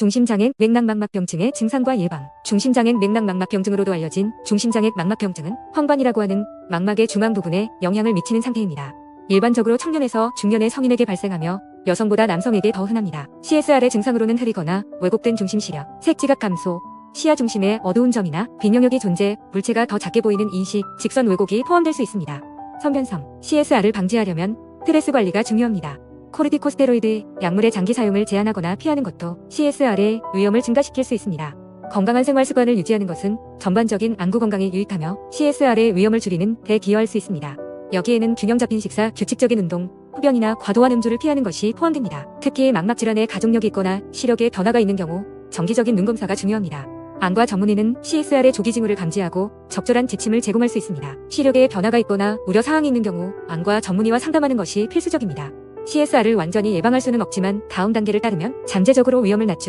중심장애 맥락막막병증의 증상과 예방. 중심장애 맥락막막병증으로도 알려진 중심장애 막막병증은 황반이라고 하는 망막의 중앙 부분에 영향을 미치는 상태입니다. 일반적으로 청년에서 중년의 성인에게 발생하며 여성보다 남성에게 더 흔합니다. CSR의 증상으로는 흐리거나 왜곡된 중심 시력, 색지각 감소, 시야 중심의 어두운 점이나 빈 영역이 존재, 물체가 더 작게 보이는 인식, 직선 왜곡이 포함될 수 있습니다. 성변성, CSR을 방지하려면 스트레스 관리가 중요합니다. 코르티코스테로이드, 약물의 장기 사용을 제한하거나 피하는 것도 CSR의 위험을 증가시킬 수 있습니다. 건강한 생활 습관을 유지하는 것은 전반적인 안구 건강에 유익하며 CSR의 위험을 줄이는 데 기여할 수 있습니다. 여기에는 균형 잡힌 식사, 규칙적인 운동, 흡연이나 과도한 음주를 피하는 것이 포함됩니다. 특히 망막 질환에 가족력이 있거나 시력에 변화가 있는 경우 정기적인 눈 검사가 중요합니다. 안과 전문의는 CSR의 조기 징후를 감지하고 적절한 지침을 제공할 수 있습니다. 시력에 변화가 있거나 우려 사항이 있는 경우 안과 전문의와 상담하는 것이 필수적입니다. CSR을 완전히 예방할 수는 없지만 다음 단계를 따르면 잠재적으로 위험을 낮추고